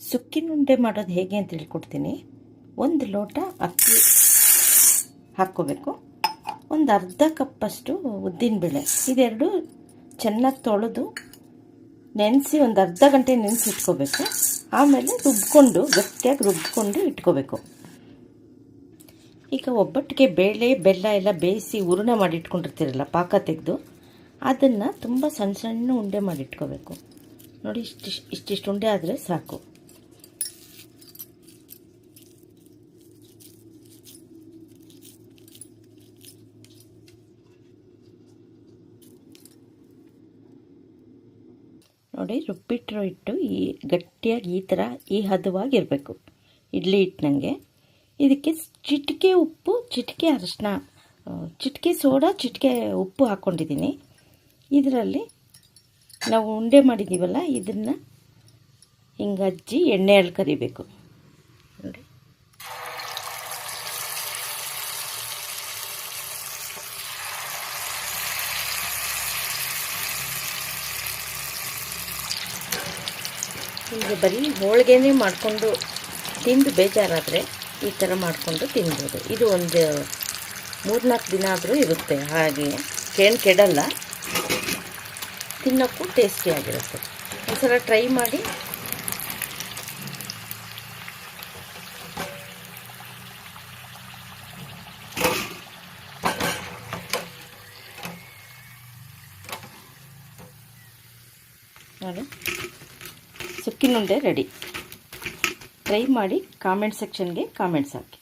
ಸುಕ್ಕಿನುಂಡೆ ಮಾಡೋದು ಹೇಗೆ ಅಂತ ಹೇಳ್ಕೊಡ್ತೀನಿ. ಒಂದು ಲೋಟ ಅಕ್ಕಿ ಹಾಕ್ಕೋಬೇಕು. ಒಂದು ಅರ್ಧ ಕಪ್ಪಷ್ಟು ಉದ್ದಿನಬೇಳೆ. ಇದೆರಡು ಚೆನ್ನಾಗಿ ತೊಳೆದು ನೆನೆಸಿ ಒಂದು ಅರ್ಧ ಗಂಟೆ ನೆನೆಸಿ ಇಟ್ಕೋಬೇಕು. ಆಮೇಲೆ ರುಬ್ಕೊಂಡು, ಗಟ್ಟಿಯಾಗಿ ರುಬ್ಕೊಂಡು ಇಟ್ಕೋಬೇಕು. ಈಗ ಒಬ್ಬಟ್ಟಿಗೆ ಬೇಳೆ, ಬೆಲ್ಲ ಎಲ್ಲ ಬೇಯಿಸಿ ಹೂರಣ ಮಾಡಿ ಇಟ್ಕೊಂಡಿರ್ತೀರಲ್ಲ ಪಾಕ ತೆಗೆದು, ಅದನ್ನು ತುಂಬ ಸಣ್ಣ ಸಣ್ಣ ಉಂಡೆ ಮಾಡಿ ಇಟ್ಕೋಬೇಕು. ನೋಡಿ ಇಷ್ಟಿಷ್ಟು ಇಷ್ಟಿಷ್ಟು ಉಂಡೆ ಆದರೆ ಸಾಕು. ನೋಡಿ, ರುಬ್ಬಿಟ್ಟಿರೋ ಹಿಟ್ಟು ಈ ಗಟ್ಟಿಯಾಗಿ ಈ ಥರ ಈ ಹದವಾಗಿರಬೇಕು. ಇಡ್ಲಿ ಹಿಟ್ಟಿನಂಗೆ ಇದಕ್ಕೆ ಚಿಟಿಕೆ ಉಪ್ಪು, ಚಿಟಿಕೆ ಅರಶಿನ ಚಿಟಿಕೆ ಸೋಡಾ, ಚಿಟಿಕೆ ಉಪ್ಪು ಹಾಕ್ಕೊಂಡಿದ್ದೀನಿ ಇದರಲ್ಲಿ ನಾವು ಉಂಡೆ ಮಾಡಿದ್ದೀವಲ್ಲ ಇದನ್ನು ಹಿಂಗೆ ಹಚ್ಚಿ ಎಣ್ಣೆಯಲ್ಲಿ ಕರಿಬೇಕು. ನೋಡಿ. ಈಗ ಬರೀ ಹೋಳಿಗೆನೇ ಮಾಡಿಕೊಂಡು ತಿಂದು ಬೇಜಾರಾದರೆ ಈ ಥರ ಮಾಡಿಕೊಂಡು ತಿನ್ಬೋದು. ಇದು ಒಂದು ಮೂರ್ನಾಲ್ಕು ದಿನ ಆದರೂ ಇರುತ್ತೆ. ಹಾಗೆ ಕೇಣ್ ಕೆಡಲ್ಲ. ತಿನ್ನೋಕ್ಕೂ ಟೇಸ್ಟಿಯಾಗಿರುತ್ತೆ ಒಂದ್ಸಲ ಟ್ರೈ ಮಾಡಿ. ನೋಡಿ ಸುಕ್ಕಿನುಂಡೆ ರೆಡಿ ಟ್ರೈ ಮಾಡಿ ಕಾಮೆಂಟ್ ಸೆಕ್ಷನ್ಗೆ ಕಾಮೆಂಟ್ಸ್ ಹಾಕಿ.